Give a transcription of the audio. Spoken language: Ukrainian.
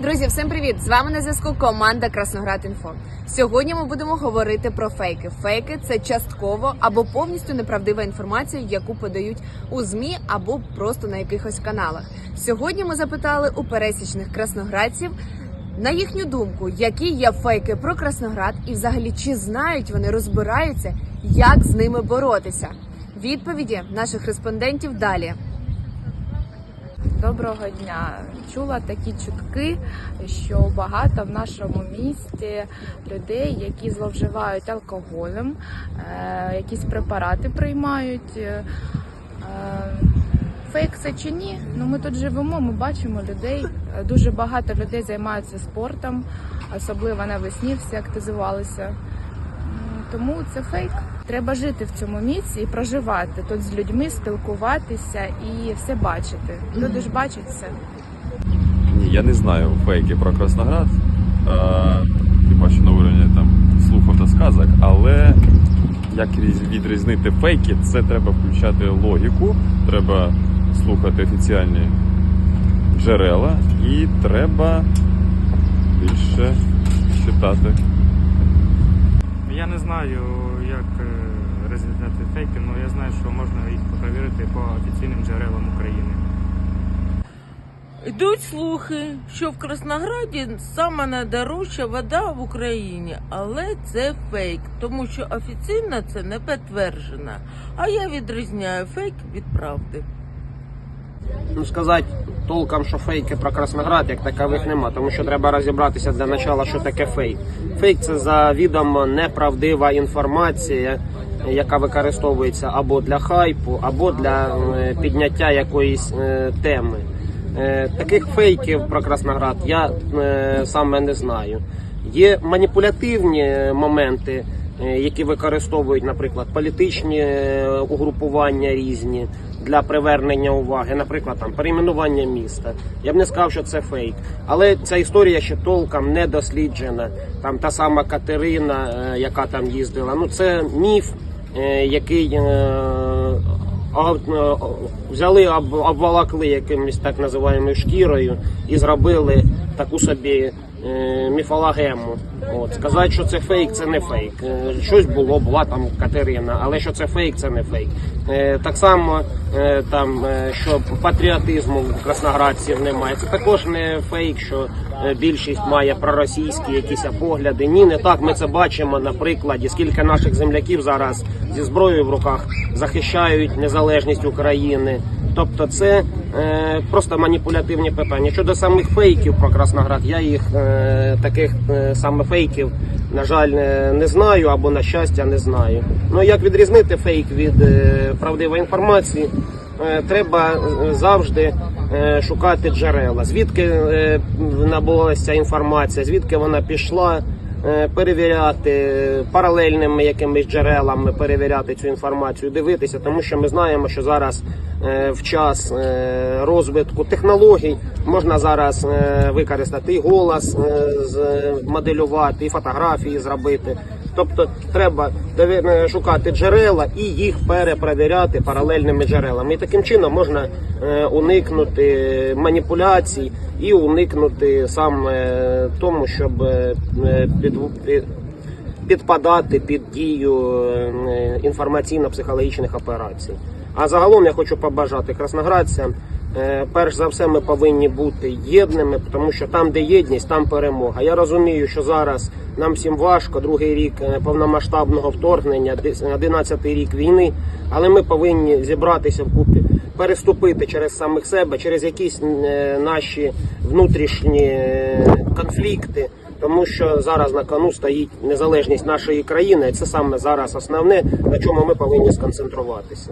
Друзі, всім привіт! З вами на зв'язку команда Красноград Інфо. Сьогодні ми будемо говорити про фейки. Фейки це частково або повністю неправдива інформація, яку подають у змі або просто на якихось каналах. Сьогодні ми запитали у пересічних красноградців. На їхню думку, які є фейки про Красноград, і взагалі чи знають вони розбираються, як з ними боротися? Відповіді наших респондентів далі. Доброго дня. Чула такі чутки, що багато в нашому місті людей, які зловживають алкоголем, е, якісь препарати приймають. Е, Фейк це чи ні? Ну ми тут живемо, ми бачимо людей. Дуже багато людей займаються спортом, особливо навесні всі активізувалися. Тому це фейк. Треба жити в цьому місці і проживати тут з людьми, спілкуватися і все бачити. Люди ж бачать все. Ні, я не знаю фейки про Красноград. Е, Хіба що на уровні там слухів та сказок, але як відрізнити фейки, це треба включати логіку, треба слухати офіціальні джерела і треба більше читати. Я не знаю, як е, розрізняти фейки, але я знаю, що можна їх перевірити по офіційним джерелам України. Йдуть слухи, що в Краснограді сама найдорожча вода в Україні, але це фейк, тому що офіційно це не підтверджено. А я відрізняю фейк від правди. Ну, сказати толком, що фейки про Красноград, як такових нема, тому що треба розібратися для начала, що таке фейк. Фейк це завідомо неправдива інформація, яка використовується або для хайпу, або для е, підняття якоїсь е, теми. Е, Таких фейків про Красноград я саме не знаю. Є маніпулятивні моменти, які використовують, наприклад, політичні е, угрупування різні для привернення уваги, наприклад, там перейменування міста. Я б не сказав, що це фейк, але ця історія ще толком не досліджена. Там та сама Катерина, е, яка там їздила. Ну це міф, е, який е, е, взяли, об, обволокли якимось так називаємою шкірою і зробили таку собі е, міфологему. От сказати, що це фейк, це не фейк. Е, щось було, була там Катерина, але що це фейк, це не фейк. Е, так само е, там, е, що патріотизму красноградців немає. Це також не фейк, що е, більшість має проросійські якісь погляди. Ні, не так. Ми це бачимо на прикладі, скільки наших земляків зараз зі зброєю в руках захищають незалежність України. Тобто це е, просто маніпулятивні питання. Щодо самих фейків про Красноград, я їх е, таких е, саме фейків, на жаль, е, не знаю або на щастя не знаю. Ну як відрізнити фейк від е, правдивої інформації? Е, треба е, завжди е, шукати джерела. Звідки е, набулася інформація, звідки вона пішла. Е, Перевіряти паралельними якимись джерелами, перевіряти цю інформацію, дивитися, тому що ми знаємо, що зараз е, в час е, розвитку технологій можна зараз використати і голос моделювати, і фотографії зробити. Тобто треба е, шукати джерела і їх перепровіряти паралельними джерелами. І таким чином можна е, уникнути маніпуляцій і уникнути саме тому, щоб е, під, під, підпадати під дію інформаційно-психологічних операцій. А загалом я хочу побажати красноградцям. Е, Перш за все, ми повинні бути єдними, тому що там, де єдність, там перемога. Я розумію, що зараз нам всім важко, другий рік е, повномасштабного вторгнення, 11-й рік війни, але ми повинні зібратися вкупі, переступити через самих себе, через якісь е, наші внутрішні конфлікти. Тому що зараз на кону стоїть незалежність нашої країни, і це саме зараз основне, на чому ми повинні сконцентруватися.